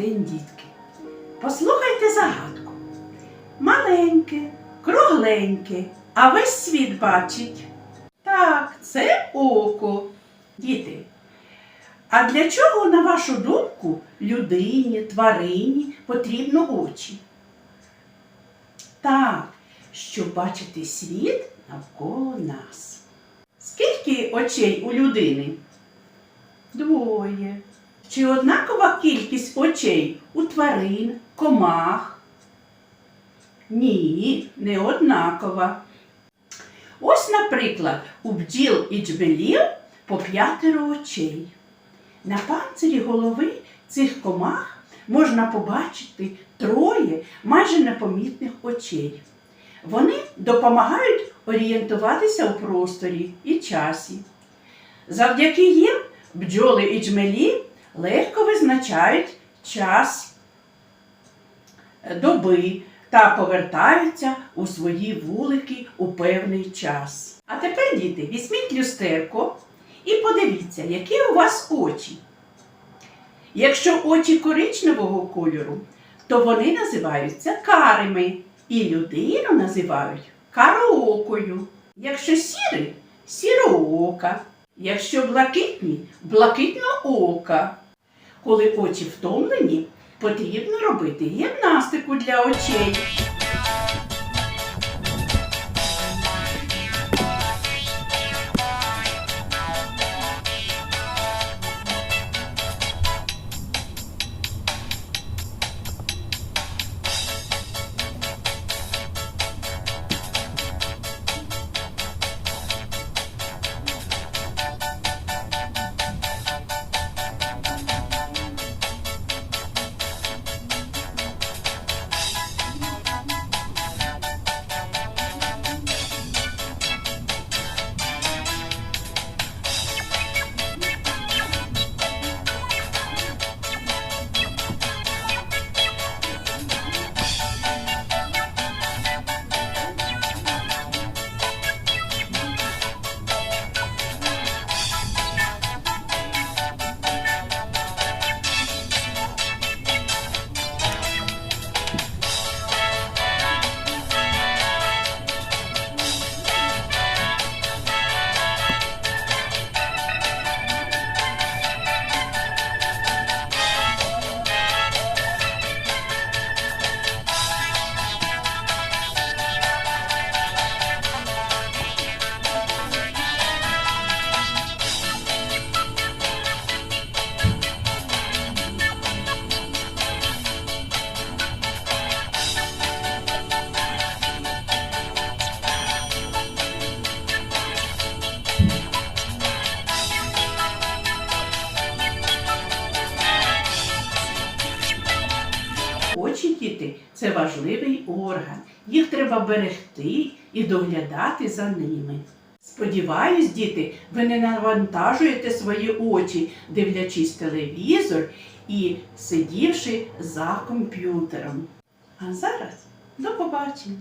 день, дітки. Послухайте загадку. Маленьке, кругленьке, а весь світ бачить. Так, це око, діти. А для чого, на вашу думку, людині, тварині потрібно очі? Так, щоб бачити світ навколо нас. Скільки очей у людини? Двоє. Чи однакова кількість очей у тварин, комах? Ні, не однакова. Ось, наприклад, у бджіл і джмелів по п'ятеро очей. На панцирі голови цих комах можна побачити троє майже непомітних очей. Вони допомагають орієнтуватися у просторі і часі. Завдяки їм бджоли і джмелі легко визначають час доби та повертаються у свої вулики у певний час. А тепер, діти, візьміть люстерко і подивіться, які у вас очі. Якщо очі коричневого кольору, то вони називаються карими, і людину називають кароокою. Якщо сірий сіроока. Якщо блакитні блакитноока. Коли очі втомлені, потрібно робити гімнастику для очей. Очі діти це важливий орган. Їх треба берегти і доглядати за ними. Сподіваюсь, діти, ви не навантажуєте свої очі, дивлячись телевізор і сидівши за комп'ютером. А зараз до побачення!